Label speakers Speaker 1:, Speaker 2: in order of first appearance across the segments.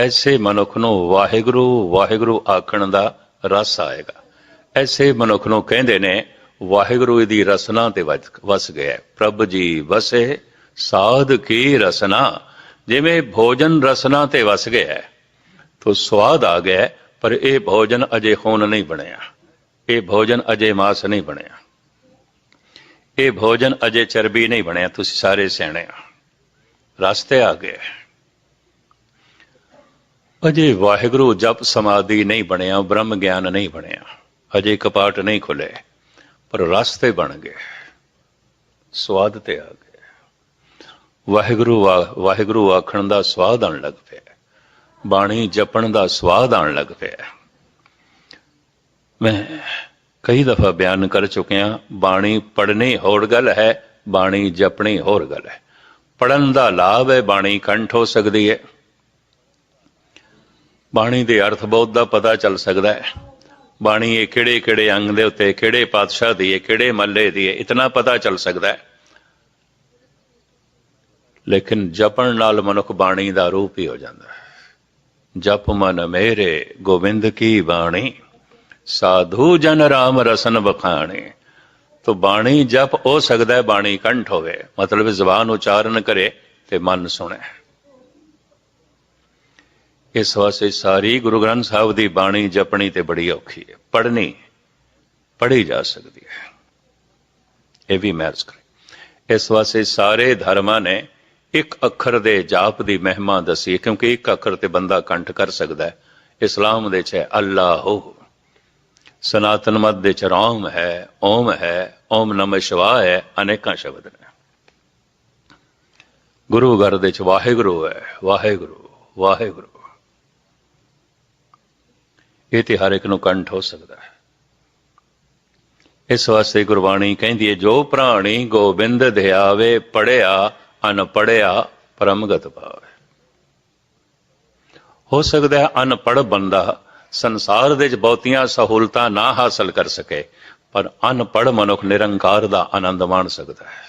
Speaker 1: ਐਸੇ ਮਨੁੱਖ ਨੂੰ ਵਾਹਿਗੁਰੂ ਵਾਹਿਗੁਰੂ ਆਖਣ ਦਾ ਰਸ ਆਏਗਾ। ਐਸੇ ਮਨੁੱਖ ਨੂੰ ਕਹਿੰਦੇ ਨੇ, ਵਾਹਿਗੁਰੂ ਦੀ ਰਸਨਾ ਤੇ ਵਸ- ਗਿਆ ਹੈ। ਪ੍ਰਭ ਜੀ ਵਸੇ, ਸਾਧ ਕੀ ਰਸਨਾ? ਜਿਵੇਂ ਭੋਜਨ ਰਸਨਾ ਤੇ ਵਸ ਗਿਆ ਤੋ ਸਵਾਦ ਆ ਗਿਆ ਪਰ ਇਹ ਭੋਜਨ ਅਜੇ ਖੂਨ ਨਹੀਂ ਬਣਿਆ। ਇਹ ਭੋਜਨ ਅਜੇ ਮਾਸ ਨਹੀਂ ਬਣਿਆ। ਇਹ ਭੋਜਨ ਅਜੇ ਚਰਬੀ ਨਹੀਂ ਬਣਿਆ। ਤੁਸੀਂ ਸਾਰੇ ਸਿਆਣੇ ਆ। ਰਸਤੇ ਆ ਗਏ ਅਜੇ ਵਾਹਿਗੁਰੂ ਜਪ ਸਮਾਧੀ ਨਹੀਂ ਬਣਿਆ, ਬ੍ਰਹਮ ਗਿਆਨ ਨਹੀਂ ਬਣਿਆ, ਅਜੇ ਕਪਾਟ ਨਹੀਂ ਖੁੱਲੇ, ਪਰ ਰਸਤੇ ਬਣ ਗਏ, ਸਵਾਦ ਤੇ ਆ ਗਏ। ਵਾਹਿਗੁਰੂ ਵਾਹਿਗੁਰੂ ਆਖਣ ਦਾ ਸਵਾਦ ਆਣ ਲੱਗ ਪਿਆ, ਬਾਣੀ ਜਪਣ ਦਾ ਸਵਾਦ ਆਣ ਲੱਗ ਪਿਆ। ਮੈਂ ਕਈ ਦਫਾ ਬਿਆਨ ਕਰ ਚੁੱਕਿਆ, ਬਾਣੀ ਪੜ੍ਹਨੀ ਹੋਰ ਗੱਲ ਹੈ, ਬਾਣੀ ਜਪਣੀ ਹੋਰ ਗੱਲ ਹੈ। ਪੜਨ ਦਾ ਲਾਭ ਹੈ, ਬਾਣੀ ਕੰਠ ਹੋ ਸਕਦੀ ਹੈ। ਬਾਣੀ ਦੇ ਅਰਥ ਬਹੁਤ ਦਾ ਪਤਾ ਚੱਲ ਸਕਦਾ ਹੈ। ਬਾਣੀ ਇਹ ਕਿਹੜੇ ਕਿਹੜੇ ਅੰਗ ਦੇ ਉੱਤੇ, ਕਿਹੜੇ ਪਾਤਸ਼ਾਹ ਦੀ ਹੈ, ਕਿਹੜੇ ਮੱਲੇ ਦੀ ਹੈ, ਇਤਨਾ ਪਤਾ ਚੱਲ ਸਕਦਾ ਹੈ। ਲੇਕਿਨ ਜਪਣ ਨਾਲ ਮਨੁੱਖ ਬਾਣੀ ਦਾ ਰੂਪ ਹੀ ਹੋ ਜਾਂਦਾ ਹੈ। ਜਪ ਮਨ ਮੇਰੇ, ਗੋਬਿੰਦ ਕੀ ਬਾਣੀ? ਸਾਧੂ ਜਨ ਰਾਮ ਰਸਨ ਬਖਾਣੇ ਤੋ ਬਾਣੀ ਜਪ ਹੋ ਸਕਦਾ ਹੈ, ਬਾਣੀ ਕੰਠ ਹੋਵੇ। ਮਤਲਬ ਜ਼ਬਾਨ ਉਚਾਰਨ ਕਰੇ ਤੇ ਮਨ ਸੁਣੇ। ਇਸ ਵਾਸਤੇ ਸਾਰੀ ਗੁਰੂ ਗ੍ਰੰਥ ਸਾਹਿਬ ਦੀ ਬਾਣੀ ਜਪਣੀ ਤੇ ਬੜੀ ਔਖੀ ਹੈ। ਪੜ੍ਹਨੀ ਪੜ੍ਹੀ ਜਾ ਸਕਦੀ ਹੈ। ਇਹ ਵੀ ਮੈਚ ਕਰੇ। ਇਸ ਵਾਸਤੇ ਸਾਰੇ ਧਰਮਾਂ ਨੇ ਇੱਕ ਅੱਖਰ ਦੇ ਜਾਪ ਦੀ ਮਹਿਮਾ ਦੱਸੀ ਹੈ, ਕਿਉਂਕਿ ਇੱਕ ਅੱਖਰ ਤੇ ਬੰਦਾ ਕੰਠ ਕਰ ਸਕਦਾ ਹੈ। ਇਸਲਾਮ ਦੇ ਚ ਹੈ ਅੱਲਾਹੁ। ਸਨਾਤਨ ਮਤ ਦੇ ਚ ਰਾਮ ਹੈ ਓਮ ਹੈ ਓਮ ਨਮः ਸ਼ਿਵਾय ਹੈ ਅਨੇਕਾਂ ਸ਼ਬਦ ਨੇ। ਗੁਰੂ ਘਰ ਦੇ ਚ ਵਾਹਿਗੁਰੂ ਹੈ ਵਾਹਿਗੁਰੂ ਵਾਹਿਗੁਰੂ। ਇਹ ਤੇ ਹਰ ਇੱਕ ਨੂੰ ਕੰਠ ਹੋ ਸਕਦਾ ਹੈ। ਇਸ ਵਾਸਤੇ ਗੁਰਬਾਣੀ ਕਹਿੰਦੀ ਹੈ, ਜੋ ਪ੍ਰਾਣੀ ਗੋਬਿੰਦ ਧਿਆਵੇ ਪੜਿਆ ਅਨ ਪੜਿਆ ਪਰਮਗਤ ਭਾਵੇ। ਹੋ ਸਕਦਾ ਹੈ ਅਨਪੜ੍ਹ ਬੰਦਾ ਸੰਸਾਰ ਦੇ ਵਿੱਚ ਬਹੁਤੀਆਂ ਸਹੂਲਤਾਂ ਨਾ ਹਾਸਲ ਕਰ ਸਕੇ, ਪਰ ਅਨਪੜ੍ਹ ਮਨੁੱਖ ਨਿਰੰਕਾਰ ਦਾ ਆਨੰਦ ਮਾਣ ਸਕਦਾ ਹੈ।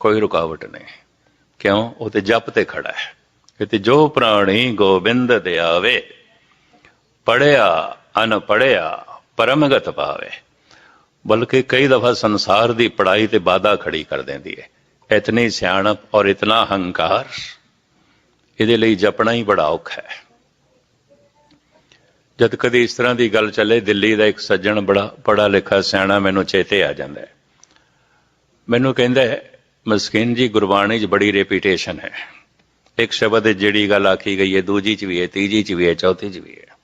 Speaker 1: ਕੋਈ ਰੁਕਾਵਟ ਨਹੀਂ। ਕਿਉਂ? ਉਹ ਤੇ ਜਪ ਤੇ ਖੜਾ ਹੈ। ਤੇ ਜੋ ਪ੍ਰਾਣੀ ਗੋਬਿੰਦ ਦੇ ਪੜਿਆ, ਅਨ ਪੜਿਆ, ਪਰਮਗਤ ਭਾਵੇ। ਬਲਕਿ ਕਈ ਦਫਾ ਸੰਸਾਰ ਦੀ ਪੜਾਈ ਤੇ ਬਾਧਾ ਖੜੀ ਕਰ ਦਿੰਦੀ ਹੈ ਇਤਨੀ ਸਿਆਣਪ ਔਰ ਇਤਨਾ ਹੰਕਾਰ, ਇਹਦੇ ਲਈ ਜਪਣਾ ਹੀ ਬੜਾ ਔਖਾ ਹੈ। ਜਦ ਕਦੇ ਇਸ ਤਰ੍ਹਾਂ ਦੀ ਗੱਲ ਚੱਲੇ, ਦਿੱਲੀ ਦਾ ਇੱਕ ਸੱਜਣ ਬੜਾ ਪੜਾ ਲਿਖਾ ਸਿਆਣਾ ਮੈਨੂੰ ਚੇਤੇ ਆ ਜਾਂਦਾ ਹੈ। ਮੈਨੂੰ ਕਹਿੰਦਾ ਹੈ, ਮਸਕੀਨ ਜੀ, ਗੁਰਬਾਣੀ 'ਚ ਬੜੀ ਰੈਪਿਊਟੇਸ਼ਨ ਹੈ। ਇੱਕ ਸ਼ਬਦ ਜਿਹੜੀ ਗੱਲ ਆਖੀ ਗਈ ਹੈ ਦੂਜੀ 'ਚ ਵੀ ਹੈ ਤੀਜੀ 'ਚ ਵੀ ਹੈ ਚੌਥੀ 'ਚ ਵੀ ਹੈ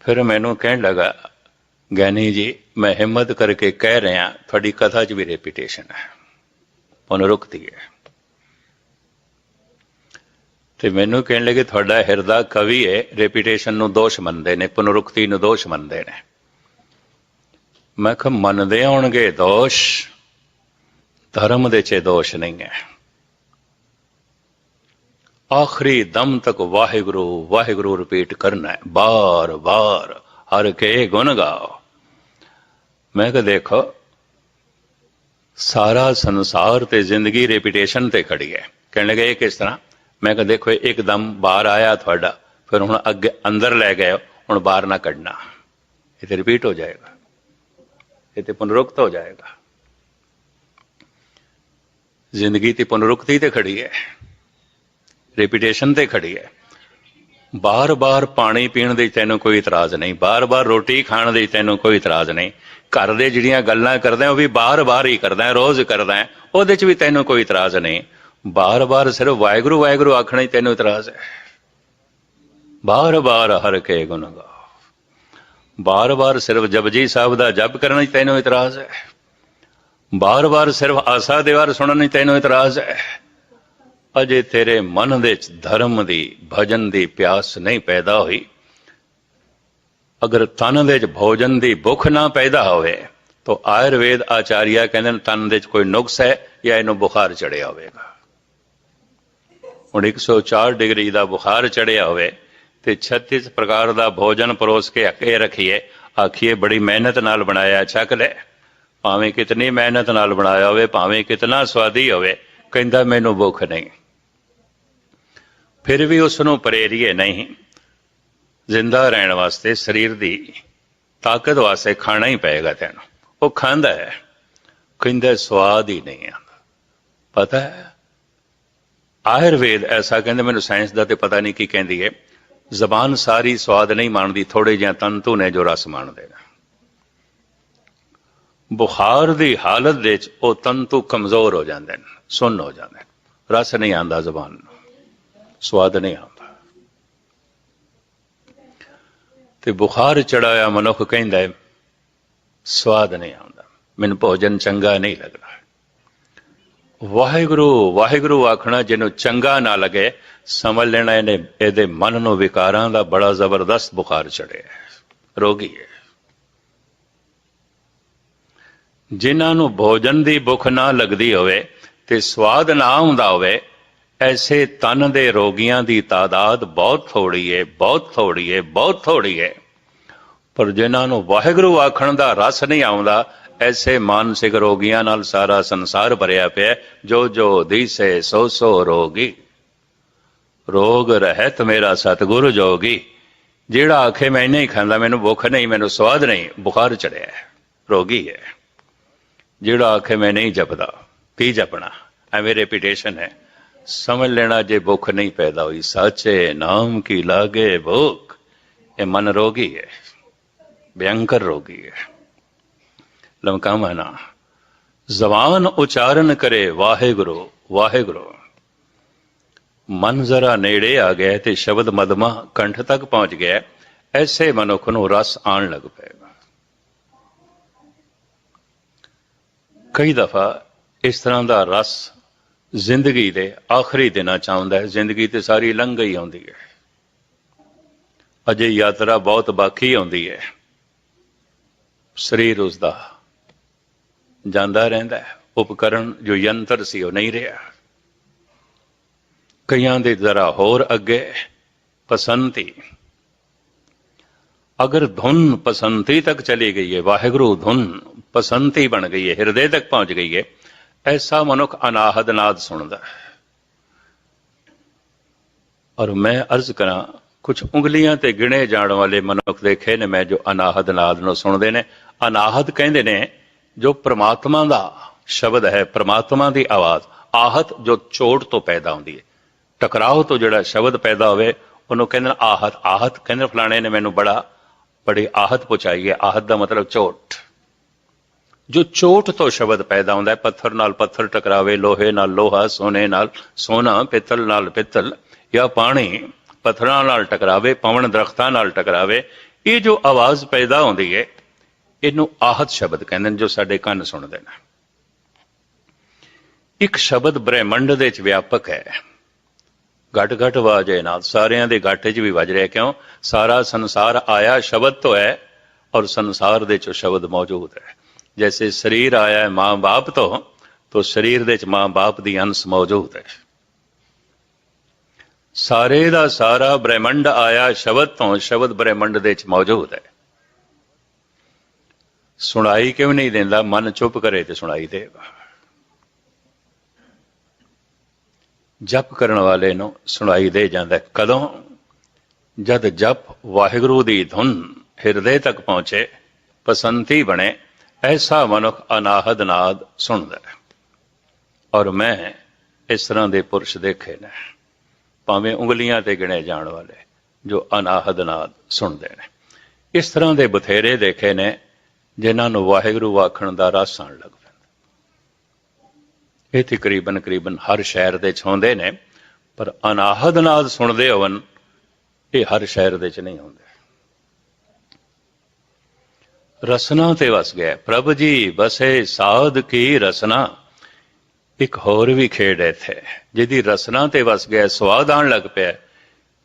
Speaker 1: ਫਿਰ ਮੈਨੂੰ ਕਹਿਣ ਲੱਗਾ ਗਿਆਨੀ ਜੀ, ਮੈਂ ਹਿੰਮਤ ਕਰਕੇ ਕਹਿ ਰਿਹਾ, ਤੁਹਾਡੀ ਕਥਾ 'ਚ ਵੀ ਰੈਪੀਟੇਸ਼ਨ ਹੈ। ਪੁਨਰੁਕਤੀ ਹੈ। ਤੇ ਮੈਨੂੰ ਕਹਿਣ ਲੱਗੇ, ਤੁਹਾਡਾ ਹਿਰਦਾ ਕਵੀ ਹੈ ਰੈਪੀਟੇਸ਼ਨ ਨੂੰ ਦੋਸ਼ ਮੰਨਦੇ ਨੇ, ਪੁਨਰੁਕਤੀ ਨੂੰ ਦੋਸ਼ ਮੰਨਦੇ ਨੇ। ਮੈਂ ਕਿਹਾ, ਮੰਨਦੇ ਹੋਣਗੇ ਦੋਸ਼। ਧਰਮ ਦੇ ਚ ਦੋਸ਼ ਨਹੀਂ ਹੈ। ਆਖਰੀ ਦਮ ਤੱਕ ਵਾਹਿਗੁਰੂ ਵਾਹਿਗੁਰੂ ਰਿਪੀਟ ਕਰਨਾ ਹੈ। ਬਾਰ ਬਾਰ ਹਰ ਕੇ ਗੁਣ ਗਾਓ। ਮੈਂ ਕਿਹਾ ਦੇਖੋ, ਸਾਰਾ ਸੰਸਾਰ ਤੇ ਜ਼ਿੰਦਗੀ ਰੈਪਿਊਟੇਸ਼ਨ ਤੇ ਖੜੀ ਹੈ। ਕਹਿਣ ਲੱਗੇ ਇਹ ਕਿਸ ਤਰ੍ਹਾਂ? ਮੈਂ ਕਿਹਾ ਦੇਖੋ ਇੱਕਦਮ ਬਾਹਰ ਆਇਆ ਤੁਹਾਡਾ। ਫਿਰ ਹੁਣ ਅੱਗੇ ਅੰਦਰ ਲੈ ਗਏ ਹੁਣ ਬਾਹਰ ਨਾ ਕੱਢਣਾ। ਇਹ ਤੇ ਰਿਪੀਟ ਹੋ ਜਾਏਗਾ। ਇਹ ਤੇ ਪੁਨਰੁਕਤ ਹੋ ਜਾਏਗਾ। ਜ਼ਿੰਦਗੀ ਤੇ ਪੁਨਰੁਕਤੀ ਤੇ ਖੜੀ ਹੈ। ਰੈਪਿਊਟੇਸ਼ਨ ਤੇ ਖੜੀ ਹੈ। ਬਾਰ-ਬਾਰ ਪਾਣੀ ਪੀਣ ਦੇ ਤੈਨੂੰ ਕੋਈ ਇਤਰਾਜ਼ ਨਹੀਂ। ਬਾਰ-ਬਾਰ ਰੋਟੀ ਖਾਣ ਦੇ ਤੈਨੂੰ ਕੋਈ ਇਤਰਾਜ਼ ਨਹੀਂ। ਘਰ ਦੇ ਜਿਹੜੀਆਂ ਗੱਲਾਂ ਕਰਦਾ ਉਹ ਵੀ ਬਾਰ-ਬਾਰ ਹੀ ਕਰਦਾ ਰੋਜ਼ ਕਰਦਾ ਉਹਦੇ 'ਚ ਵੀ ਤੈਨੂੰ ਕੋਈ ਇਤਰਾਜ਼ ਨਹੀਂ। ਬਾਰ-ਬਾਰ ਸਿਰਫ ਵਾਹਿਗੁਰੂ ਵਾਹਿਗੁਰੂ ਆਖਣਾ ਹੀ ਤੈਨੂੰ ਇਤਰਾਜ਼ ਹੈ। ਬਾਰ-ਬਾਰ ਹਰ ਕੇ ਗੁਣ ਗਾ ਬਾਰ-ਬਾਰ ਸਿਰਫ ਜਪਜੀ ਸਾਹਿਬ ਦਾ ਜਪ ਕਰਨਾ ਹੀ ਤੈਨੂੰ ਇਤਰਾਜ਼ ਹੈ। ਬਾਰ-ਬਾਰ ਸਿਰਫ ਆਸਾ ਦੇ ਵਾਰ ਸੁਣਨ ਹੀ ਤੈਨੂੰ ਇਤਰਾਜ਼ ਹੈ। ਅਜੇ ਤੇਰੇ ਮਨ ਦੇ ਵਿੱਚ ਧਰਮ ਦੀ, ਭਜਨ ਦੀ ਪਿਆਸ ਨਹੀਂ ਪੈਦਾ ਹੋਈ। ਅਗਰ ਤਨ ਦੇ ਵਿੱਚ ਭੋਜਨ ਦੀ ਭੁੱਖ ਨਾ ਪੈਦਾ ਹੋਵੇ, ਤਾਂ ਆਯੁਰਵੇਦ ਆਚਾਰੀਆ ਕਹਿੰਦੇ ਨੇ ਤਨ ਦੇ ਵਿੱਚ ਕੋਈ ਨੁਕਸ ਹੈ ਜਾਂ ਇਹਨੂੰ ਬੁਖਾਰ ਚੜਿਆ ਹੋਵੇਗਾ। ਹੁਣ 104 ਡਿਗਰੀ ਦਾ ਬੁਖਾਰ ਚੜਿਆ ਹੋਵੇ, ਤੇ 36 ਪ੍ਰਕਾਰ ਦਾ ਭੋਜਨ ਪਰੋਸ ਕੇ ਅੱਗੇ ਰੱਖੀਏ, ਆਖੀਏ ਬੜੀ ਮਿਹਨਤ ਨਾਲ ਬਣਾਇਆ, ਛਕ ਲੈ। ਭਾਵੇਂ ਕਿਤਨੀ ਮਿਹਨਤ ਨਾਲ ਬਣਾਇਆ ਹੋਵੇ, ਭਾਵੇਂ ਕਿਤਨਾ ਸਵਾਦੀ ਹੋਵੇ ਕਹਿੰਦਾ, ਮੈਨੂੰ ਭੁੱਖ ਨਹੀਂ। ਫਿਰ ਵੀ ਉਸ ਨੂੰ ਪ੍ਰੇਰੀਏ ਨਹੀਂ। ਜ਼ਿੰਦਾ ਰਹਿਣ ਵਾਸਤੇ ਸਰੀਰ ਦੀ ਤਾਕਤ ਵਾਸਤੇ ਖਾਣਾ ਹੀ ਪਏਗਾ ਤੈਨੂੰ। ਉਹ ਖਾਂਦਾ ਹੈ। ਕਹਿੰਦਾ, ਸਵਾਦ ਹੀ ਨਹੀਂ ਆਉਂਦਾ। ਪਤਾ ਹੈ, ਆਯੁਰਵੇਦ ਐਸਾ ਕਹਿੰਦੇ, ਮੈਨੂੰ ਸਾਇੰਸ ਦਾ ਤੇ ਪਤਾ ਨਹੀਂ ਕੀ ਕਹਿੰਦੀ ਹੈ ਜ਼ਬਾਨ ਸਾਰੀ ਸਵਾਦ ਨਹੀਂ ਮੰਨਦੀ ਥੋੜੇ ਜਿਹਾ ਤੰਤੂ ਨੇ ਜੋ ਰਸ ਮਾਣਦੇ ਨੇ। ਬੁਖਾਰ ਦੀ ਹਾਲਤ ਦੇ ਵਿੱਚ ਉਹ ਤੰਤੂ ਕਮਜ਼ੋਰ ਹੋ ਜਾਂਦੇ ਨੇ, ਸੁੰਨ ਹੋ ਜਾਂਦੇ ਨੇ। ਰਸ ਨਹੀਂ ਆਂਦਾ ਜ਼ਬਾਨ ਨੂੰ, ਸਵਾਦ ਨਹੀਂ ਆਉਂਦਾ। ਤੇ ਬੁਖਾਰ ਚੜਾਇਆ ਮਨੁੱਖ ਕਹਿੰਦਾ ਹੈ, ਸਵਾਦ ਨਹੀਂ ਆਉਂਦਾ, ਮੈਨੂੰ ਭੋਜਨ ਚੰਗਾ ਨਹੀਂ ਲੱਗਦਾ। ਵਾਹਿਗੁਰੂ ਵਾਹਿਗੁਰੂ ਆਖਣਾ ਜਿਹਨੂੰ ਚੰਗਾ ਨਾ ਲੱਗੇ, ਸਮਝ ਲੈਣਾ ਇਹਨੇ, ਇਹਦੇ ਮਨ ਨੂੰ ਵਿਕਾਰਾਂ ਦਾ ਬੜਾ ਜ਼ਬਰਦਸਤ ਬੁਖਾਰ ਚੜਿਆ ਰੋਗੀ ਹੈ। ਜਿਨ੍ਹਾਂ ਨੂੰ ਭੋਜਨ ਦੀ ਭੁੱਖ ਨਾ ਲੱਗਦੀ ਹੋਵੇ ਤੇ ਸਵਾਦ ਨਾ ਆਉਂਦਾ ਹੋਵੇ, ਐਸੇ ਤਨ ਦੇ ਰੋਗੀਆਂ ਦੀ ਤਾਦਾਦ ਬਹੁਤ ਥੋੜੀ ਹੈ ਬਹੁਤ ਥੋੜੀ ਹੈ ਬਹੁਤ ਥੋੜੀ ਹੈ ਪਰ ਜਿਨ੍ਹਾਂ ਨੂੰ ਵਾਹਿਗੁਰੂ ਆਖਣ ਦਾ ਰਸ ਨਹੀਂ ਆਉਂਦਾ, ਐਸੇ ਮਾਨਸਿਕ ਰੋਗੀਆਂ ਨਾਲ ਸਾਰਾ ਸੰਸਾਰ ਭਰਿਆ ਪਿਆ ਹੈ। ਜੋ ਜੋ ਦੀਸੇ ਸੋ ਸੋ ਰੋਗੀ ਰੋਗ ਰਹਿਤ ਮੇਰਾ ਸਤਿਗੁਰੂ ਜੋਗੀ, ਜਿਹੜਾ ਆਖੇ ਮੈਂ ਨਹੀਂ ਖਾਂਦਾ, ਮੈਨੂੰ ਭੁੱਖ ਨਹੀਂ, ਮੈਨੂੰ ਸਵਾਦ ਨਹੀਂ, ਬੁਖਾਰ ਚੜਿਆ ਰੋਗੀ ਹੈ ਜਿਹੜਾ ਆਖੇ ਮੈਂ ਨਹੀਂ ਜਪਦਾ, ਕੀ ਜਪਣਾ? ਐਵੇਂ ਰਿਪੀਟੇਸ਼ਨ ਹੈ। ਸਮਝ ਲੈਣਾ ਜੇ ਭੁੱਖ ਨਹੀਂ ਪੈਦਾ ਹੋਈ, ਸਾਚੇ ਨਾਮ ਕੀ ਲਾਗੇ ਭੁੱਖ? ਇਹ ਮਨ ਰੋਗੀ ਹੈ ਭਿਆੰਕਰ ਰੋਗੀ ਹੈ। ਲਮਕਾ ਮਨਾ ਜ਼ਬਾਨ ਉਚਾਰਨ ਕਰੇ ਵਾਹਿਗੁਰੂ ਵਾਹਿਗੁਰੂ। ਮਨ ਜ਼ਰਾ ਨੇੜੇ ਆ ਗਿਆ ਤੇ ਸ਼ਬਦ ਮਦਮਾ ਕੰਠ ਤੱਕ ਪਹੁੰਚ ਗਿਆ, ਐਸੇ ਮਨੁੱਖ ਨੂੰ ਰਸ ਆਣ ਲੱਗ ਪਏਗਾ ਕਈ ਦਫਾ ਇਸ ਤਰ੍ਹਾਂ ਦਾ ਰਸ ਜ਼ਿੰਦਗੀ ਦੇ ਆਖਰੀ ਦਿਨਾਂ ਚ ਆਉਂਦਾ ਹੈ। ਜ਼ਿੰਦਗੀ ਤੇ ਸਾਰੀ ਲੰਘ ਗਈ ਆਉਂਦੀ ਹੈ। ਅਜੇ ਯਾਤਰਾ ਬਹੁਤ ਬਾਕੀ ਆਉਂਦੀ ਹੈ। ਸਰੀਰ ਉਸ ਦਾ ਜਾਂਦਾ ਰਹਿੰਦਾ ਹੈ। ਉਪਕਰਨ ਜੋ ਯੰਤਰ ਸੀ ਉਹ ਨਹੀਂ ਰਿਹਾ। ਕਈਆਂ ਦੇ ਜ਼ਰਾ ਹੋਰ ਅੱਗੇ ਪਸੰਤੀ। ਅਗਰ ਧੁਨ ਪਸੰਤੀ ਤੱਕ ਚਲੀ ਗਈ ਹੈ, ਵਾਹਿਗੁਰੂ ਧੁਨ ਪਸੰਤੀ ਬਣ ਗਈ ਹੈ ਹਿਰਦੇ ਤੱਕ ਪਹੁੰਚ ਗਈ ਹੈ ਐਸਾ ਮਨੁੱਖ ਅਨਾਹਦ ਨਾਦ ਸੁਣਦਾ ਹੈ। ਔਰ ਮੈਂ ਅਰਜ਼ ਕਰਾਂ ਕੁਝ ਉਂਗਲੀਆਂ ਤੇ ਗਿਣੇ ਜਾਣ ਵਾਲੇ ਮਨੁੱਖ ਦੇਖੇ ਨੇ ਮੈਂ ਜੋ ਅਨਾਹਦ ਨਾਦ ਨੂੰ ਸੁਣਦੇ ਨੇ। ਅਨਾਹਦ ਕਹਿੰਦੇ ਨੇ, ਜੋ ਪ੍ਰਮਾਤਮਾ ਦਾ ਸ਼ਬਦ ਹੈ, ਪ੍ਰਮਾਤਮਾ ਦੀ ਆਵਾਜ਼, ਆਹਤ ਜੋ ਚੋਟ ਤੋਂ ਪੈਦਾ ਹੁੰਦੀ ਹੈ ਟਕਰਾਓ ਤੋਂ ਜਿਹੜਾ ਸ਼ਬਦ ਪੈਦਾ ਹੋਵੇ, ਉਹਨੂੰ ਕਹਿੰਦੇ ਨੇ ਆਹਤ। ਆਹਤ ਕਹਿੰਦੇ ਫਲਾਣੇ ਨੇ ਮੈਨੂੰ ਬੜਾ, ਬੜੀ ਆਹਤ ਪਹੁੰਚਾਈ ਹੈ ਆਹਤ ਦਾ ਮਤਲਬ ਚੋਟ। ਜੋ ਚੋਟ ਤੋਂ ਸ਼ਬਦ ਪੈਦਾ ਹੁੰਦਾ ਹੈ, ਪੱਥਰ ਨਾਲ ਪੱਥਰ ਟਕਰਾਵੇ, ਲੋਹੇ ਨਾਲ ਲੋਹਾ, ਸੋਨੇ ਨਾਲ ਸੋਨਾ, ਪਿੱਤਲ ਨਾਲ ਪਿੱਤਲ, ਜਾਂ ਪਾਣੀ ਪੱਥਰਾਂ ਨਾਲ ਟਕਰਾਵੇ, ਪਵਨ ਦਰਖਤਾਂ ਨਾਲ ਟਕਰਾਵੇ, ਇਹ ਜੋ ਆਵਾਜ਼ ਪੈਦਾ ਹੁੰਦੀ ਹੈ, ਇਹਨੂੰ ਆਹਤ ਸ਼ਬਦ ਕਹਿੰਦੇ ਨੇ, ਜੋ ਸਾਡੇ ਕੰਨ ਸੁਣਦੇ ਨੇ। ਇੱਕ ਸ਼ਬਦ ਬ੍ਰਹਿਮੰਡ ਦੇ ਵਿੱਚ ਵਿਆਪਕ ਹੈ। ਘਟ ਘਟ ਵਾਜੇ ਨਾਲ, ਸਾਰਿਆਂ ਦੇ ਘਾਟੇ 'ਚ ਵੀ ਵੱਜ ਰਿਹਾ ਕਿਉਂ? ਸਾਰਾ ਸੰਸਾਰ ਆਇਆ ਸ਼ਬਦ ਤੋਂ ਹੈ ਔਰ ਸੰਸਾਰ ਦੇ 'ਚ ਸ਼ਬਦ ਮੌਜੂਦ ਹੈ। ਜੈਸੇ ਸਰੀਰ ਆਇਆ ਹੈ ਮਾਂ-ਬਾਪ ਤੋਂ तो ਸਰੀਰ ਦੇ ਵਿੱਚ ਮਾਂ-ਬਾਪ ਦੀ ਅੰਸ਼ ਮੌਜੂਦ ਹੈ। ਸਾਰੇ ਦਾ ਸਾਰਾ ਬ੍ਰਹਿਮੰਡ ਆਇਆ ਸ਼ਬਦ ਤੋਂ, ਸ਼ਬਦ ਬ੍ਰਹਿਮੰਡ ਦੇ ਵਿੱਚ ਮੌਜੂਦ ਹੈ। ਸੁਣਾਈ ਕਿਉਂ ਨਹੀਂ ਦਿੰਦਾ? ਮਨ ਚੁੱਪ ਕਰੇ ਤੇ ਸੁਣਾਈ ਦੇਗਾ ਜਪ ਕਰਨ ਵਾਲੇ ਨੂੰ ਸੁਣਾਈ ਦੇ ਜਾਂਦਾ ਕਦੋਂ? ਜਦ ਜਪ ਵਾਹਿਗੁਰੂ ਦੀ ਧੁਨ ਹਿਰਦੇ ਤੱਕ ਪਹੁੰਚੇ ਪਸੰਤੀ ਬਣੇ ਐਸਾ ਮਨੁੱਖ ਅਨਾਹਦ ਨਾਦ ਸੁਣਦਾ ਹੈ। ਔਰ ਮੈਂ ਇਸ ਤਰ੍ਹਾਂ ਦੇ ਪੁਰਸ਼ ਦੇਖੇ ਨੇ, ਭਾਵੇਂ ਉਂਗਲੀਆਂ ਤੇ ਗਿਣੇ ਜਾਣ ਵਾਲੇ, ਜੋ ਅਨਾਹਦ ਨਾਦ ਸੁਣਦੇ ਨੇ। ਇਸ ਤਰ੍ਹਾਂ ਦੇ ਬਥੇਰੇ ਦੇਖੇ ਨੇ, ਜਿਨ੍ਹਾਂ ਨੂੰ ਵਾਹਿਗੁਰੂ ਆਖਣ ਦਾ ਰਸ ਆਉਣ ਲੱਗ ਪੈਂਦਾ। ਇਹ ਤਕਰੀਬਨ ਤਕਰੀਬਨ ਹਰ ਸ਼ਹਿਰ ਦੇ ਚ ਹੁੰਦੇ ਨੇ, ਪਰ ਅਨਾਹਦ ਨਾਦ ਸੁਣਦੇ ਹੋਵਨ, ਇਹ ਹਰ ਸ਼ਹਿਰ ਦੇ ਚ ਨਹੀਂ ਹੁੰਦੇ। ਰਸਨਾ ਤੇ ਵਸ ਗਿਆ। ਪ੍ਰਭ ਜੀ, ਬਸੇ ਸਾਧ ਕੀ ਰਸਨਾ? ਇੱਕ ਹੋਰ ਵੀ ਖੇਡ ਹੈ ਇੱਥੇ, ਜਿਹਦੀ ਰਸਨਾ ਤੇ ਵਸ ਗਿਆ, ਸਵਾਦ ਆਣ ਲੱਗ ਪਿਆ।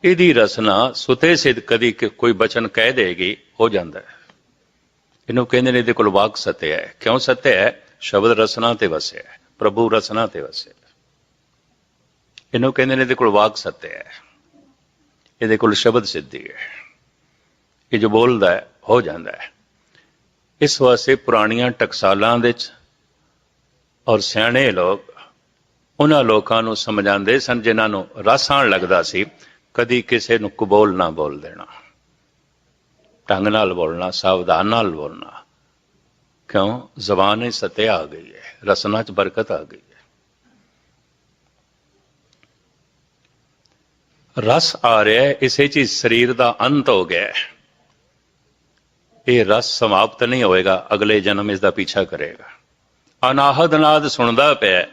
Speaker 1: ਇਹਦੀ ਰਸਨਾ ਸੁਤੇ ਸਿੱਧ ਕਦੀ ਕੋਈ ਬਚਨ ਕਹਿ ਦੇਗੀ, ਹੋ ਜਾਂਦਾ ਹੈ। ਇਹਨੂੰ ਕਹਿੰਦੇ ਨੇ ਇਹਦੇ ਕੋਲ ਵਾਕ ਸਤਿਆ ਹੈ। ਕਿਉਂ ਸਤਿਆ ਹੈ? ਸ਼ਬਦ ਰਸਨਾ ਤੇ ਵਸਿਆ ਹੈ। ਪ੍ਰਭੂ ਰਸਨਾ ਤੇ ਵਸਿਆ ਇਹਨੂੰ ਕਹਿੰਦੇ ਨੇ ਇਹਦੇ ਕੋਲ ਵਾਕ ਸਤਿਆ ਹੈ। ਇਹਦੇ ਕੋਲ ਸ਼ਬਦ ਸਿੱਧੀ ਹੈ। ਇਹ ਜੋ ਬੋਲਦਾ ਹੈ, ਹੋ ਜਾਂਦਾ ਹੈ। ਇਸ ਵਾਸਤੇ ਪੁਰਾਣੀਆਂ ਟਕਸਾਲਾਂ ਵਿੱਚ ਔਰ ਸਿਆਣੇ ਲੋਕ, ਉਹਨਾਂ ਲੋਕਾਂ ਨੂੰ ਸਮਝਾਉਂਦੇ ਸਨ ਜਿਨ੍ਹਾਂ ਨੂੰ ਰਸ ਆਉਣ ਲੱਗਦਾ ਸੀ, ਕਦੀ ਕਿਸੇ ਨੂੰ ਕਬੂਲ ਨਾ ਬੋਲ ਦੇਣਾ। ਢੰਗ ਨਾਲ ਬੋਲਣਾ, ਸਾਵਧਾਨ ਨਾਲ ਬੋਲਣਾ। ਕਿਉਂ? ਜ਼ਬਾਨ ਹੀ ਸਤਿਆ ਆ ਗਈ ਹੈ, ਰਸਨਾ ਚ ਬਰਕਤ ਆ ਗਈ ਹੈ। ਰਸ ਆ ਰਿਹਾ ਹੈ, ਇਸੇ ਚ ਹੀ ਸਰੀਰ ਦਾ ਅੰਤ ਹੋ ਗਿਆ ਹੈ। ਇਹ ਰਸ ਸਮਾਪਤ ਨਹੀਂ ਹੋਏਗਾ, ਅਗਲੇ ਜਨਮ ਇਸ ਦਾ ਪਿੱਛਾ ਕਰੇਗਾ। ਅਨਾਹਦ ਨਾਦ ਸੁਣਦਾ ਪਿਆ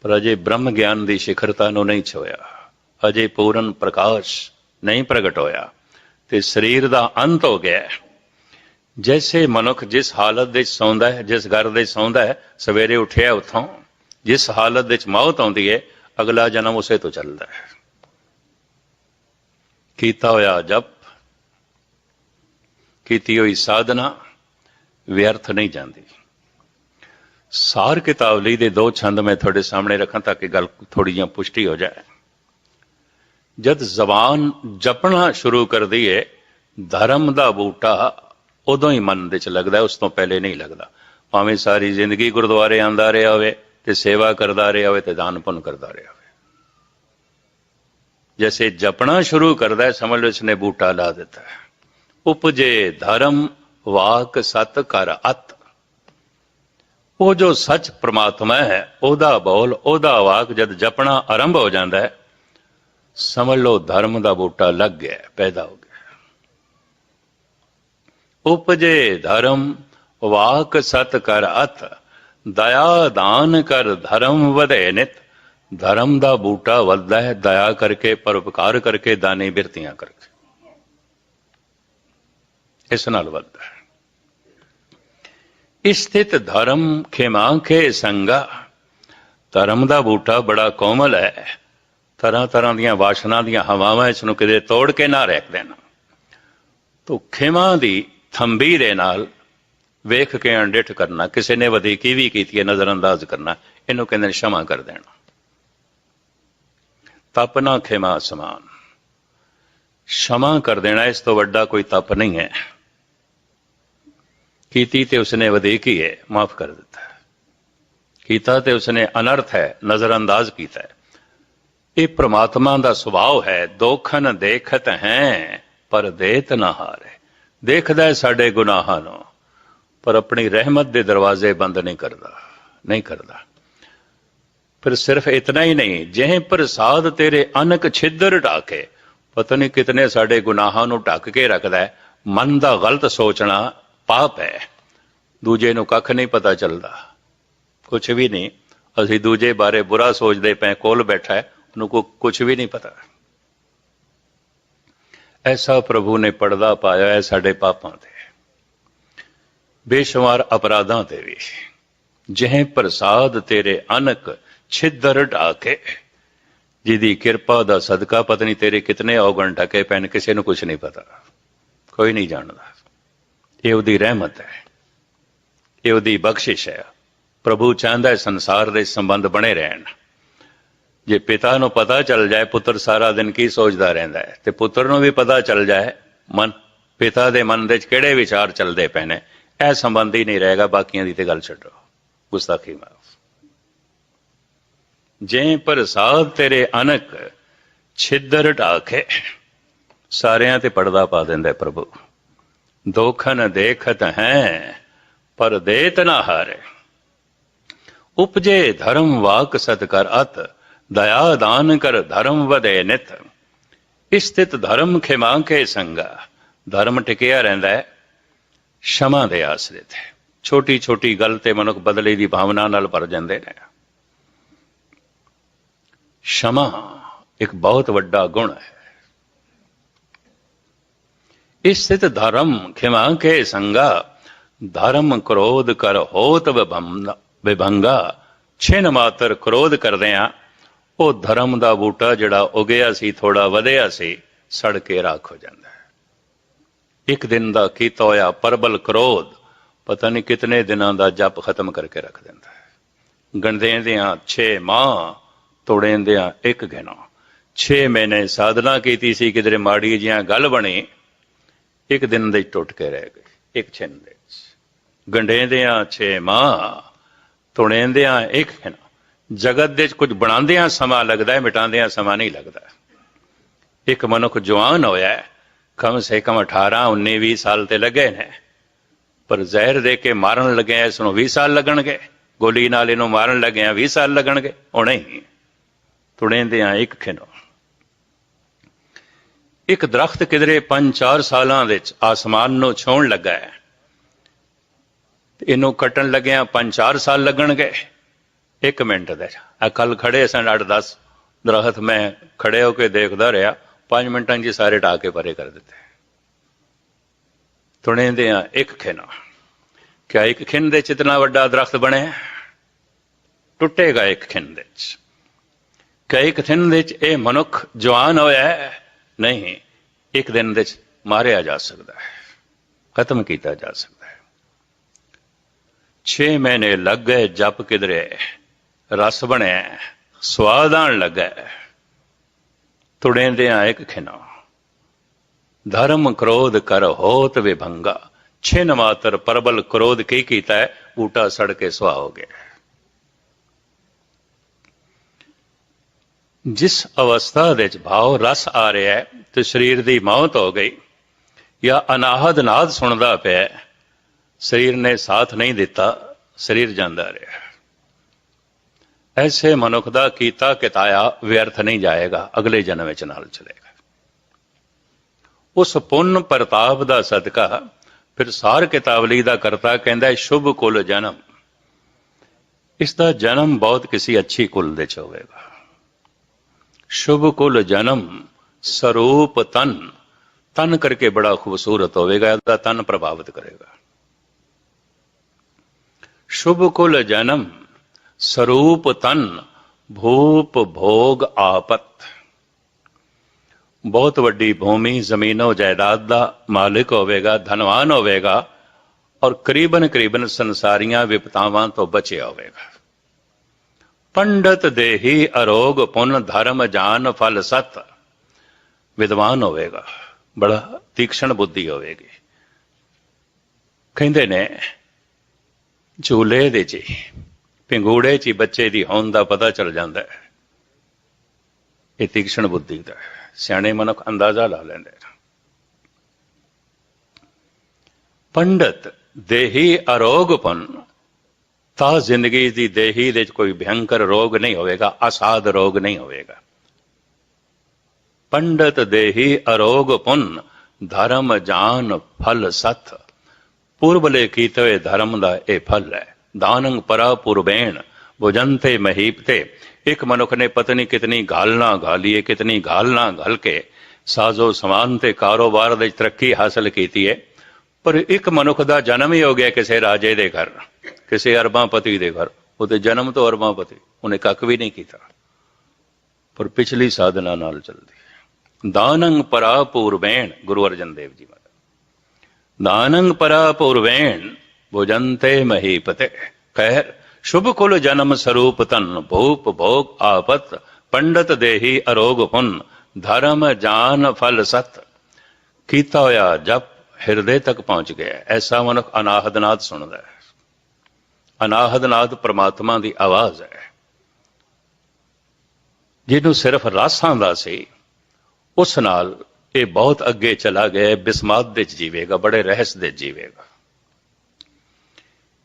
Speaker 1: ਪਰ ਅਜੇ ਬ੍ਰਹਮ ਗਿਆਨ ਦੀ ਸਿਖਰਤਾ ਨੂੰ ਨਹੀਂ ਛੋਇਆ ਅਜੇ ਪੂਰਨ ਪ੍ਰਕਾਸ਼ ਨਹੀਂ ਪ੍ਰਗਟ ਹੋਇਆ ਤੇ ਸਰੀਰ ਦਾ ਅੰਤ ਹੋ ਗਿਆ ਜੈਸੇ ਮਨੁੱਖ ਜਿਸ ਹਾਲਤ ਦੇ ਵਿੱਚ ਸੌਂਦਾ ਹੈ, ਜਿਸ ਘਰ ਦੇ ਸੌਂਦਾ ਹੈ, ਸਵੇਰੇ ਉੱਠਿਆ ਉਥੋਂ, ਜਿਸ ਹਾਲਤ ਵਿੱਚ ਮੌਤ ਆਉਂਦੀ ਹੈ, ਅਗਲਾ ਜਨਮ ਉਸੇ ਤੋਂ ਚੱਲਦਾ ਹੈ। ਕੀਤਾ ਹੋਇਆ ਜਪ ਕੀਤੀ ਹੋਈ ਸਾਧਨਾ ਵਿਅਰਥ ਨਹੀਂ ਜਾਂਦੀ। ਸਾਰ ਕਿਤਾਬ ਲਈ ਦੇ ਦੋ ਛੰਦ ਮੈਂ ਤੁਹਾਡੇ ਸਾਹਮਣੇ ਰੱਖਾਂ ਤਾਂ ਕਿ ਗੱਲ ਥੋੜੀ ਜਿਹੀ ਪੁਸ਼ਟੀ ਹੋ ਜਾਏ। ਜਦ ਜ਼ਬਾਨ ਜਪਣਾ ਸ਼ੁਰੂ ਕਰਦੀ ਹੈ ਧਰਮ ਦਾ ਬੂਟਾ ਉਦੋਂ ਹੀ ਮਨ ਦੇ ਚ ਲੱਗਦਾ ਉਸ ਤੋਂ ਪਹਿਲੇ ਨਹੀਂ ਲੱਗਦਾ। ਭਾਵੇਂ ਸਾਰੀ ਜ਼ਿੰਦਗੀ ਗੁਰਦੁਆਰੇ ਆਂਦਾ ਰਿਹਾ ਹੋਵੇ ਤੇ ਸੇਵਾ ਕਰਦਾ ਰਿਹਾ ਹੋਵੇ ਤੇ ਦਾਨ ਪੁੰਨ ਕਰਦਾ ਰਿਹਾ ਹੋਵੇ। ਜੈਸੇ ਜਪਣਾ ਸ਼ੁਰੂ ਕਰਦਾ ਹੈ ਸਮਝ ਲਓ ਇਸਨੇ ਬੂਟਾ ਲਾ ਦਿੱਤਾ ਹੈ ਉਪਜੇ ਧਰਮ ਵਾਕ ਸਤ ਕਰ ਅਤ। ਉਹ ਜੋ ਸੱਚ ਪ੍ਰਮਾਤਮਾ ਹੈ, ਉਹਦਾ ਬੋਲ, ਉਹਦਾ ਵਾਕ ਜਦ ਜਪਣਾ ਆਰੰਭ ਹੋ ਜਾਂਦਾ ਹੈ, ਸਮਝ ਲਓ ਧਰਮ ਦਾ ਬੂਟਾ ਲੱਗ ਗਿਆ, ਪੈਦਾ ਹੋ ਗਿਆ। ਉਪਜੇ ਧਰਮ ਵਾਕ ਸਤ ਕਰ ਅਤ। ਦਇਆ ਦਾਨ ਕਰ ਧਰਮ ਵਧੇ ਨਿਤ। ਧਰਮ ਦਾ ਬੂਟਾ ਵੱਧਦਾ ਹੈ, ਦਇਆ ਕਰਕੇ, ਪਰਉਪਕਾਰ ਕਰਕੇ, ਦਾਨੀ ਬਿਰਤੀਆਂ ਕਰਕੇ। ਇਸ ਨਾਲ ਵੱਧਦਾ ਹੈ। ਸਥਿਤ ਧਰਮ ਖੇਮਾਂਖੇ ਸੰਗਾ। ਧਰਮ ਦਾ ਬੂਟਾ ਬੜਾ ਕੋਮਲ ਹੈ। ਤਰ੍ਹਾਂ ਤਰ੍ਹਾਂ ਦੀਆਂ ਵਾਸ਼ਨਾ ਦੀਆਂ ਹਵਾਵਾਂ ਇਸ ਨੂੰ ਕਿਤੇ ਤੋੜ ਕੇ ਨਾ ਰੱਖ ਦੇਣ। ਤੋ ਖੇਮਾਂ ਦੀ ਥੰਬੀ ਦੇ ਨਾਲ ਵੇਖ ਕੇ ਅਣਡਿਠ ਕਰਨਾ, ਕਿਸੇ ਨੇ ਵਧੀਕੀ ਵੀ ਕੀਤੀ ਹੈ ਨਜ਼ਰ ਅੰਦਾਜ਼ ਕਰਨਾ, ਇਹਨੂੰ ਕਹਿੰਦੇ ਨੇ ਸ਼ਮਾ ਕਰ ਦੇਣਾ। ਤਪ ਨਾ ਖੇਮਾ ਸਮਾਨ। ਸ਼ਮਾ ਕਰ ਦੇਣਾ, ਇਸ ਤੋਂ ਵੱਡਾ ਕੋਈ ਤਪ ਨਹੀਂ ਹੈ। ਕੀਤੀ ਤੇ ਉਸਨੇ ਵਧੀਕੀ ਹੈ? ਮਾਫ ਕਰ ਦਿੱਤਾ। ਕੀਤਾ ਤੇ ਉਸਨੇ ਅਨਰਥ ਹੈ ਨਜ਼ਰ ਅੰਦਾਜ਼ ਕੀਤਾ ਇਹ ਪ੍ਰਮਾਤਮਾ ਦਾ ਸੁਭਾਅ ਹੈ, ਦੋਖਨ ਦੇਖਤ ਹੈ, ਪਰ ਦੇਤ ਨਾ ਹਾਰੇ। ਦੇਖਦਾ ਹੈ ਸਾਡੇ ਗੁਨਾਹਾਂ ਨੂੰ, ਪਰ ਆਪਣੀ ਰਹਿਮਤ ਦੇ ਦਰਵਾਜ਼ੇ ਬੰਦ ਨਹੀਂ ਕਰਦਾ ਨਹੀਂ ਕਰਦਾ। ਫਿਰ ਸਿਰਫ ਇਤਨਾ ਹੀ ਨਹੀਂ, ਜਿਹੇ ਪ੍ਰਸਾਦ ਤੇਰੇ ਅਨਕ ਛਿੱਦਰ ਢਾਕੇ, ਪਤਾ ਨਹੀਂ ਕਿਤਨੇ ਸਾਡੇ ਗੁਨਾਹਾਂ ਨੂੰ ਢੱਕ ਕੇ ਰੱਖਦਾ ਮਨ ਦਾ ਗਲਤ ਸੋਚਣਾ ਪਾਪ ਹੈ। ਦੂਜੇ ਨੂੰ ਕੱਖ ਨਹੀਂ ਪਤਾ ਚੱਲਦਾ। ਕੁਝ ਵੀ ਨਹੀਂ। ਅਸੀਂ ਦੂਜੇ ਬਾਰੇ ਬੁਰਾ ਸੋਚਦੇ ਪਏ, ਕੋਲ ਬੈਠਾ ਹੈ। ਉਹਨੂੰ ਕੋ ਕੁਝ ਵੀ ਨਹੀਂ ਪਤਾ। ਐਸਾ ਪ੍ਰਭੂ ਨੇ ਪਰਦਾ ਪਾਇਆ ਹੈ ਸਾਡੇ ਪਾਪਾਂ ਤੇ। ਬੇਸ਼ੁਮਾਰ ਅਪਰਾਧਾਂ ਤੇ ਵੀ। ਜਿਹੇ ਪ੍ਰਸਾਦ ਤੇਰੇ ਅਨਕ ਛਿੱਦਰ ਢਾਕੇ। ਜਿਹਦੀ ਕਿਰਪਾ ਦਾ ਸਦਕਾ ਪਤਨੀ ਤੇਰੇ ਕਿਤਨੇ ਔਗਣ ਢਕੇ ਪੈਣ, ਕਿਸੇ ਨੂੰ ਕੁਝ ਨਹੀਂ ਪਤਾ। ਕੋਈ ਨਹੀਂ ਜਾਣਦਾ। ਇਹ ਉਹਦੀ ਰਹਿਮਤ ਹੈ। ਇਹ ਉਹਦੀ ਬਖਸ਼ਿਸ਼ ਹੈ। ਪ੍ਰਭੂ ਚਾਹੁੰਦਾ ਹੈ ਸੰਸਾਰ ਦੇ ਸੰਬੰਧ ਬਣੇ ਰਹਿਣ। ਜੇ ਪਿਤਾ ਨੂੰ ਪਤਾ ਚੱਲ ਜਾਏ, ਪੁੱਤਰ ਸਾਰਾ ਦਿਨ ਕੀ ਸੋਚਦਾ ਰਹਿੰਦਾ ਹੈ? ਤੇ ਪੁੱਤਰ ਨੂੰ ਵੀ ਪਤਾ ਚੱਲ ਜਾਏ, ਮਨ, ਪਿਤਾ ਦੇ ਮਨ ਦੇ ਵਿੱਚ ਕਿਹੜੇ ਵਿਚਾਰ ਚੱਲਦੇ ਪਏ ਨੇ? ਇਹ ਸੰਬੰਧ ਹੀ ਨਹੀਂ ਰਹੇਗਾ, ਬਾਕੀਆਂ ਦੀ ਤੇ ਗੱਲ ਛੱਡੋ। ਗੁਸਤਾਖੀ ਮਾਫ। ਜੇ ਪ੍ਰਸਾਦ ਤੇਰੇ ਅਨਕ ਛਿੱਦਰ ਢਾਕੇ, ਸਾਰਿਆਂ ਤੇ ਪਰਦਾ ਪਾ ਦਿੰਦਾ ਪ੍ਰਭੂ। ਦੋਖਨ ਦੇਖਤ ਹੈ, ਪਰ ਦੇਤ ਨਾ ਹਾਰੇ। ਉਪਜੇ ਧਰਮ ਵਾਕ ਸਤ ਕਰ ਅਤ, ਦਇਆ ਦਾਨ ਕਰ ਧਰਮ ਵਧੇ ਨਿਤ। ਇਸਤਿਤ ਧਰਮ ਖਿਮਾ ਕੇ ਸੰਗਾ, ਧਰਮ ਟਿਕਿਆ ਰਹਿੰਦਾ ਹੈ, ਸ਼ਮਾ ਦੇ ਆਸਰੇ ਤੇ ਛੋਟੀ ਛੋਟੀ ਗੱਲ ਤੇ ਮਨੁੱਖ ਬਦਲੇ ਦੀ ਭਾਵਨਾ ਨਾਲ ਭਰ ਜਾਂਦੇ ਨੇ। ਸ਼ਮਾ ਇੱਕ ਬਹੁਤ ਵੱਡਾ ਗੁਣ ਹੈ। ਇਸਤਿਤ ਧਰਮ ਖਿਮਾ ਕੇ ਸੰਗਾ ਧਰਮ ਕ੍ਰੋਧ ਕਰ ਹੋਤ ਵਿਭੰਗ- ਵਿਭੰਗਾ ਛਿਨ ਮਾਤਰ ਕ੍ਰੋਧ ਕਰਦੇ ਆ ਉਹ ਧਰਮ ਦਾ ਬੂਟਾ ਜਿਹੜਾ ਉਗਿਆ ਸੀ ਥੋੜਾ ਵਧਿਆ ਸੀ ਸੜ ਕੇ ਰਾਖ ਹੋ ਜਾਂਦਾ ਹੈ ਇੱਕ ਦਿਨ ਦਾ ਕੀਤਾ ਹੋਇਆ ਪਰਬਲ ਕ੍ਰੋਧ ਪਤਾ ਨਹੀਂ ਕਿਤਨੇ ਦਿਨਾਂ ਦਾ ਜਪ ਖਤਮ ਕਰਕੇ ਰੱਖ ਦਿੰਦਾ ਹੈ ਗੰਦੇ ਦਿਆਂ 6 ਮਾਹ ਤੋੜੇ ਦਿਆਂ ਇੱਕ ਗਿਣਾ 6 ਮਹੀਨੇ ਸਾਧਨਾ ਕੀਤੀ ਸੀ ਕਿਧਰੇ ਮਾੜੀ ਜਿਹਾ ਗੱਲ ਬਣੀ ਇੱਕ ਦਿਨ ਦੇ ਟੁੱਟ ਕੇ ਰਹਿ ਗਏ, ਇੱਕ ਛਿਨ ਦੇ ਗੰਡੇਂਦਿਆਂ ਛੇ ਮਾਂ 6 ਇੱਕ ਗਿਣਾ ਜਗਤ ਦੇ ਵਿੱਚ ਕੁਝ ਬਣਾਉਂਦਿਆਂ ਸਮਾਂ ਲੱਗਦਾ ਹੈ, ਮਿਟਾਉਂਦਿਆਂ ਸਮਾਂ ਨਹੀਂ ਲੱਗਦਾ। ਇੱਕ ਮਨੁੱਖ ਜਵਾਨ ਹੋਇਆ ਕਮ ਸੇ ਕਮ 18 19 20 ਸਾਲ ਤੇ ਲੱਗੇ ਨੇ। ਪਰ ਜ਼ਹਿਰ ਦੇ ਕੇ ਮਾਰਨ ਲੱਗਿਆ, ਇਸ ਨੂੰ 20 ਸਾਲ ਲੱਗਣਗੇ। ਗੋਲੀ ਨਾਲ ਇਹਨੂੰ ਮਾਰਨ ਲੱਗਿਆ 20 ਸਾਲ ਲੱਗਣਗੇ, ਉਹ ਨਹੀਂ। ਤੁੜੇਂਦਿਆਂ ਇੱਕ ਖਿਨੋ ਇੱਕ ਦਰਖਤ ਕਿਧਰੇ 5-4 ਸਾਲਾਂ ਵਿੱਚ ਆਸਮਾਨ ਨੂੰ ਛੋਣ ਲੱਗਾ ਹੈ। ਇਹਨੂੰ ਕੱਟਣ ਲੱਗਿਆ 5-4 ਸਾਲ ਲੱਗਣਗੇ। ਇੱਕ ਮਿੰਟ ਦੇ। ਆ ਕੱਲ ਖੜੇ ਸਨ 8-10 ਦਰਖਤ ਮੈਂ ਖੜੇ ਹੋ ਕੇ ਦੇਖਦਾ ਰਿਹਾ। 5 ਮਿੰਟਾਂ 'ਚ ਸਾਰੇ ਢਾ ਕੇ ਪਰੇ ਕਰ ਦਿੱਤੇ। ਤੁਣੇਂਦਿਆਂ ਇੱਕ ਖਿਨ। ਕਿਆ ਇੱਕ ਖਿੰਨ ਦੇ ਚ ਇਤਨਾ ਵੱਡਾ ਦਰਖਤ ਬਣਿਆ? ਟੁੱਟੇਗਾ ਇੱਕ ਖਿਨ ਦੇ ਚ। ਕਿ ਇੱਕ ਖਿੰਨ ਦੇ ਚ ਇਹ ਮਨੁੱਖ ਜਵਾਨ ਹੋਇਆ ਹੈ? ਨਹੀਂ, ਇੱਕ ਦਿਨ ਦੇ ਮਾਰਿਆ ਜਾ ਸਕਦਾ ਹੈ। ਖਤਮ ਕੀਤਾ ਜਾ ਸਕਦਾ ਹੈ। 6 ਮਹੀਨੇ ਲੱਗ ਗਏ, ਜਪ ਕਿਧਰੇ, ਰਸ ਬਣਿਆ, ਸਵਾਦ ਆਣ ਲੱਗਾ ਤੁੜੇਂਦਿਆਂ ਇੱਕ ਖਿਨਾ ਧਰਮ ਕ੍ਰੋਧ ਕਰ ਹੋਤ ਵਿਭੰਗਾ, ਛਿਨ ਮਾਤਰ ਪਰਬਲ ਕ੍ਰੋਧ ਕੀ ਕੀਤਾ ਹੈ? ਬੂਟਾ ਸੜ ਕੇ ਸੁਆਹ ਹੋ ਗਿਆ। ਜਿਸ ਅਵਸਥਾ ਵਿੱਚ ਭਾਵ ਰਸ ਆ ਰਿਹਾ ਹੈ ਤੇ ਸਰੀਰ ਦੀ ਮੌਤ ਹੋ ਗਈ ਜਾਂ ਅਨਾਹਦ ਨਾਦ ਸੁਣਦਾ ਪਿਆ ਸਰੀਰ ਨੇ ਸਾਥ ਨਹੀਂ ਦਿੱਤਾ, ਸਰੀਰ ਜਾਂਦਾ ਰਿਹਾ ਐਸੇ ਮਨੁੱਖ ਦਾ ਕੀਤਾ ਕਿਤਾਇਆ ਵਿਅਰਥ ਨਹੀਂ ਜਾਏਗਾ, ਅਗਲੇ ਜਨਮ ਵਿੱਚ ਨਾਲ ਚਲੇਗਾ। ਉਸ ਪੁੰਨ ਪ੍ਰਤਾਪ ਦਾ ਸਦਕਾ ਫਿਰ ਸਾਰ ਕਿਤਾਬਲੀ ਦਾ ਕਰਤਾ ਕਹਿੰਦਾ ਸ਼ੁਭ ਕੁਲ ਜਨਮ। ਇਸ ਦਾ ਜਨਮ ਬਹੁਤ ਕਿਸੇ ਅੱਛੀ ਕੁਲ ਦੇ ਚ ਹੋਵੇਗਾ। ਸ਼ੁਭ ਕੁਲ ਜਨਮ ਸਰੂਪ ਤਨ ਤਨ ਕਰਕੇ ਬੜਾ ਖੂਬਸੂਰਤ ਹੋਵੇਗਾ ਇਹਦਾ ਤਨ ਪ੍ਰਭਾਵਿਤ ਕਰੇਗਾ ਸ਼ੁਭ ਕੁਲ ਜਨਮ ਸਰੂਪ ਤਨ ਭੂਪ ਭੋਗ ਆਪਤ ਬਹੁਤ ਵੱਡੀ ਭੂਮੀ ਜ਼ਮੀਨੋ ਜਾਇਦਾਦ ਦਾ ਮਾਲਿਕ ਹੋਵੇਗਾ ਧਨਵਾਨ ਹੋਵੇਗਾ ਔਰ ਕਰੀਬਨ ਕਰੀਬਨ ਸੰਸਾਰੀਆਂ ਵਿਪਤਾਵਾਂ ਤੋਂ ਬਚਿਆ ਹੋਵੇਗਾ ਪੰਡਤ ਦੇਹੀ ਅਰੋਗ ਪੁੰਨ ਧਰਮ ਜਾਨ ਫਲ ਸਤ। ਵਿਦਵਾਨ ਹੋਵੇਗਾ ਬੜਾ ਤੀਕਸ਼ਣ ਬੁੱਧੀ ਹੋਵੇਗੀ। ਕਹਿੰਦੇ ਨੇ ਝੂਲੇ ਦੇ ਚ ਹੀ, ਪਿੰਗੂੜੇ ਚ ਹੀ ਬੱਚੇ ਦੀ ਹੋਂਦ ਦਾ ਪਤਾ ਚੱਲ ਜਾਂਦਾ ਹੈ। ਇਹ ਤੀਕਸ਼ਣ ਬੁੱਧੀ ਦਾ ਹੈ। ਸਿਆਣੇ ਮਨੁੱਖ ਅੰਦਾਜ਼ਾ ਲਾ ਲੈਂਦੇ ਨੇ। ਪੰਡਤ ਦੇਹੀ ਅਰੋਗਪਨ ਤਾਂ ਜ਼ਿੰਦਗੀ ਦੀ ਦੇਹੀ ਦੇ ਵਿੱਚ ਕੋਈ ਭਿਅੰਕਰ ਰੋਗ ਨਹੀਂ ਹੋਵੇਗਾ, ਅਸਾਧ ਰੋਗ ਨਹੀਂ ਹੋਵੇਗਾ। ਪੰਡਤ ਦੇਹੀ ਅਰੋਗ ਪੁੰਨ, ਧਰਮ ਜਾਨ ਫਲ ਸਤ ਪੂਰਬਲੇ ਕੀਤੇ ਹੋਏ ਧਰਮ ਦਾ ਇਹ ਫਲ ਹੈ। ਦਾਨੰ ਪਰਾ ਪੁਰਬੇਣ, ਭੁਜੰਤੇ ਮਹੀਪਤੇ। ਇੱਕ ਮਨੁੱਖ ਨੇ ਪਤਨੀ ਕਿਤਨੀ ਗਾਲਣਾ ਗਾਲੀਏ ਕਿਤਨੀ ਗਾਲਣਾ ਘਲ ਕੇ ਸਾਜ਼ੋ ਸਮਾਨ ਤੇ ਕਾਰੋਬਾਰ ਦੇ ਤਰੱਕੀ ਹਾਸਲ ਕੀਤੀ ਹੈ ਪਰ ਇੱਕ ਮਨੁੱਖ ਦਾ ਜਨਮ ਹੀ ਹੋ ਗਿਆ ਕਿਸੇ ਰਾਜੇ ਦੇ ਘਰ। ਕਿਸੇ ਅਰਬਾਂ ਪਤੀ ਦੇ ਘਰ, ਉਹਦੇ ਜਨਮ ਤੋਂ ਅਰਬਾਂ ਪਤੀ, ਉਹਨੇ ਕੱਖ ਵੀ ਨਹੀਂ ਕੀਤਾ। ਪਰ ਪਿਛਲੀ ਸਾਧਨਾ ਨਾਲ ਚੱਲਦੀ ਹੈ। ਦਾਨੰ ਪਰਾ ਪੂਰਬੇਣ ਗੁਰੂ ਅਰਜਨ ਦੇਵ ਜੀ ਮਹਾਰਾਜ। ਦਾਨੰ ਪਰਾ ਪੂਰਬੇਣ ਭੁਜੰਤੇ ਮਹੀਪਤੇ ਕਹਿਰ ਸ਼ੁਭ ਕੁਲ ਜਨਮ ਸਰੂਪ ਤਨ ਭੂਪ, ਭੋਗ ਆਪਤ, ਪੰਡਤ ਦੇਹੀ ਅਰੋਗ ਹੁਨ ਧਰਮ ਜਾਨ ਫਲ ਸਤ। ਕੀਤਾ ਹੋਇਆ ਜਪ ਹਿਰਦੇ ਤੱਕ ਪਹੁੰਚ ਗਿਆ। ਐਸਾ ਮਨੁੱਖ ਅਨਾਹਦ ਨਾਦ ਸੁਣਦਾ ਹੈ। ਅਨਾਹਦਨਾਦ ਪ੍ਰਮਾਤਮਾ ਦੀ ਆਵਾਜ਼ ਹੈ। ਜਿਹਨੂੰ ਸਿਰਫ ਰਸ ਦਾ ਸੀ, ਉਸ ਨਾਲ ਇਹ ਬਹੁਤ ਅੱਗੇ ਚਲਾ ਗਿਆ ਬਿਸਮਾਤ ਦੇ ਜੀਵੇਗਾ, ਬੜੇ ਰਹਿਸ ਦੇ ਜੀਵੇਗਾ।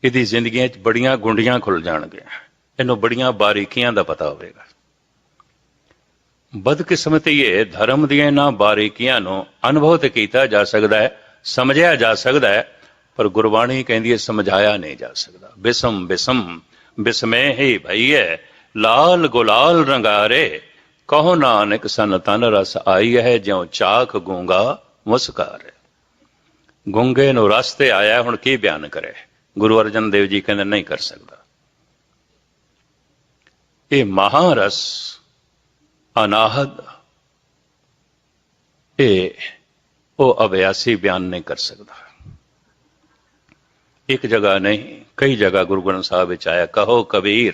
Speaker 1: ਇਹਦੀ ਜ਼ਿੰਦਗੀਆਂ 'ਚ ਬੜੀਆਂ ਗੁੰਡੀਆਂ ਖੁੱਲ ਜਾਣਗੀਆਂ। ਇਹਨੂੰ ਬੜੀਆਂ ਬਾਰੀਕੀਆਂ ਦਾ ਪਤਾ ਹੋਵੇਗਾ। ਬਦਕਿਸਮਤੀ ਇਹ, ਧਰਮ ਦੀਆਂ ਨਾ ਬਾਰੀਕੀਆਂ ਨੂੰ ਅਨੁਭਵ ਤੇ ਕੀਤਾ ਜਾ ਸਕਦਾ ਹੈ, ਸਮਝਿਆ ਜਾ ਸਕਦਾ ਹੈ ਪਰ ਗੁਰਬਾਣੀ ਕਹਿੰਦੀ ਹੈ, ਸਮਝਾਇਆ ਨਹੀਂ ਜਾ ਸਕਦਾ। ਬਿਸਮ ਬਿਸਮ, ਬਿਸਮੇ ਹੀ ਭਈਏ ਲਾਲ ਗੁਲਾਲ ਰੰਗਾਰੇ। ਕਹੋ ਨਾਨਕ, ਸਨ ਤਨ ਰਸ ਆਈ ਹੈ ਜਿਉ ਚਾਖ ਗੂੰਗਾ ਮੁਸਕਾਰ। ਗੁੰਗੇ ਨੂੰ ਰਸ ਤੇ ਆਇਆ, ਹੁਣ ਕੀ ਬਿਆਨ ਕਰੇ? ਗੁਰੂ ਅਰਜਨ ਦੇਵ ਜੀ ਕਹਿੰਦੇ, ਨਹੀਂ ਕਰ ਸਕਦਾ। ਇਹ ਮਹਾਰਸ ਅਨਾਹਦ, ਇਹ ਉਹ ਅਭਿਆਸੀ ਬਿਆਨ ਨਹੀਂ ਕਰ ਸਕਦਾ। ਇੱਕ ਜਗ੍ਹਾ ਨਹੀਂ ਕਈ ਜਗ੍ਹਾ ਗੁਰੂ ਗ੍ਰੰਥ ਸਾਹਿਬ ਵਿੱਚ ਆਇਆ ਕਹੋ ਕਬੀਰ।